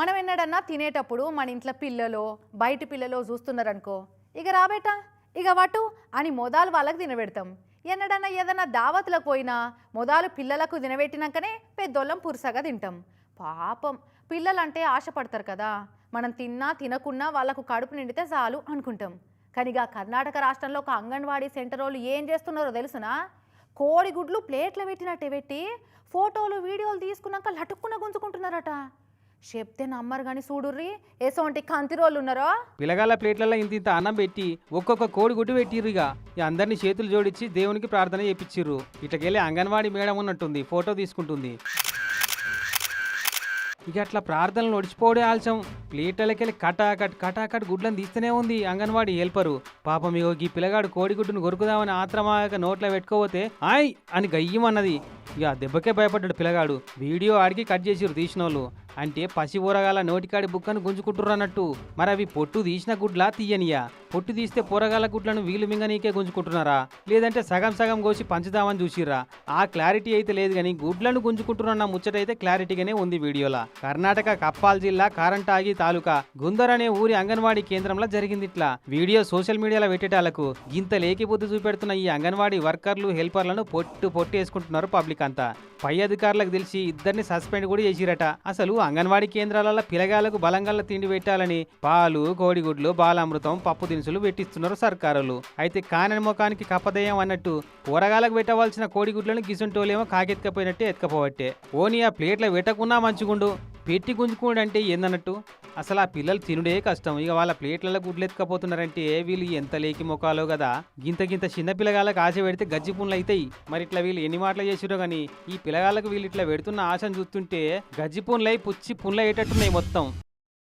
మనం ఎన్నడన్నా తినేటప్పుడు మన ఇంట్లో పిల్లలో బయట పిల్లలో చూస్తున్నారనుకో ఇక రాబేటా ఇక వటు అని మొదలు వాళ్ళకి తినబెడతాం. ఎన్నడన్నా ఏదన్నా దావత్లకు పోయినా మొదలు పిల్లలకు తినబెట్టినాకనే పెద్దోళ్ళం పురుసగా తింటాం. పాపం పిల్లలంటే ఆశపడతారు కదా మనం తిన్నా తినకున్నా వాళ్ళకు కడుపు నిండితే చాలు అనుకుంటాం. కానీ ఇక కర్ణాటక రాష్ట్రంలో ఒక అంగన్వాడీ సెంటర్ వాళ్ళు ఏం చేస్తున్నారో తెలుసునా? కోడిగుడ్లు ప్లేట్లో పెట్టినట్టే పెట్టి ఫోటోలు వీడియోలు తీసుకున్నాక లటుక్కున గుంజుకుంటున్నారట. చెప్తే నమ్మరు కానీ చూడుర్రి. ఎసోంటి కంతిరోళ్ళు ఉన్నారో? పిలగాల ప్లేట్లలో ఇంత ఇంత అన్నం పెట్టి ఒక్కొక్క కోడి గుడ్డు పెట్టిర్రు ఇక ఇక అందరినీ చేతులు జోడించి దేవునికి ప్రార్థన చేపించిర్రు ఇటకెళ్ళి అంగన్వాడీ మేడం ఉన్నట్టుంది ఫోటో తీసుకుంటుంది. ఇక అట్లా ప్రార్థనలు ఒడిచిపోడే ఆల్చం ప్లేటలకెళ్ళి కటాకట్ కటాకట్ గుడ్లను తీస్తూనే ఉంది అంగన్వాడి హెల్పరు. పాపం ఇగో ఈ పిల్లగాడు కోడిగుడ్డును కొరుకుదామని ఆత్రమాక నోట్లో పెట్టుకోపోతే ఆయ్ అని గయ్యమన్నది. ఇక దెబ్బకే భయపడ్డాడు పిల్లగాడు. వీడియో ఆడికి కట్ చేసిరు తీసిన వాళ్ళు అంటే పసి ఊరగాల నోటికాడి బుక్కను గుంజుకుంటుర్రు అన్నట్టు. మరి అవి పొట్టు తీసిన గుడ్లా తీయనియా? పొట్టు తీస్తే పూరగాల గుడ్లను వీలు మింగనీకే గుంజుకుంటున్నారా? లేదంటే సగం సగం కోసి పంచుదామని చూసిర్రా? ఆ క్లారిటీ అయితే లేదు కానీ గుడ్లను గుంజుకుంటున్న ముచ్చట అయితే క్లారిటీగానే ఉంది వీడియోలా. కర్ణాటక కప్పాల్ జిల్లా కారంటాగి తాలూకా గుందర్ అనే ఊరి అంగన్వాడీ కేంద్రంలో జరిగింది ఇట్లా వీడియో సోషల్ మీడియాలో పెట్టేటాలకు గింత లేకిబుద్ధి చూపెడుతున్న ఈ అంగన్వాడీ వర్కర్లు హెల్పర్లను పొట్టు పొట్టేసుకుంటున్నారు పబ్లిక్ అంతా. పై అధికారులకు తెలిసి ఇద్దరిని సస్పెండ్ కూడా చేసిరట. అసలు అంగన్వాడీ కేంద్రాలలో పిలగాలకు బలంగల్ల తిండి పెట్టాలని పాలు కోడిగుడ్లు బాలామృతం పప్పు దినుసులు పెట్టిస్తున్నారు సర్కారులు. అయితే కానని ముఖానికి కప్పదయం అన్నట్టు కూరగాయలకు పెట్టవలసిన కోడిగుడ్లను గిసుంటోలేమో కాకెత్తుకపోయినట్టే ఎత్తుకపోవట్టే. ఓని ఆ ప్లేట్ల పెట్టకున్నా మంచిగుండు. పెట్టి గుంజుకోండి అంటే ఏందన్నట్టు? అసలు ఆ పిల్లలు తినుడే కష్టం. ఇక వాళ్ళ ప్లేట్లలో గుడ్లెత్తుకపోతున్నారంటే వీళ్ళు ఎంత లేకి మొఖాలో కదా గింత గింత చిన్న పిల్లగాళ్ళకి ఆశ పెడితే గజ్జి పుండ్లు అవుతాయి మరి ఇట్లా వీళ్ళు ఎన్ని మాటలు చేసిరో కానీ ఈ పిల్లగాళ్ళకు వీళ్ళు ఇట్లా పెడుతున్న ఆశను చూస్తుంటే గజ్జి పుండ్లై పుచ్చి పుండ్లు అయ్యేటట్టున్నాయి మొత్తం.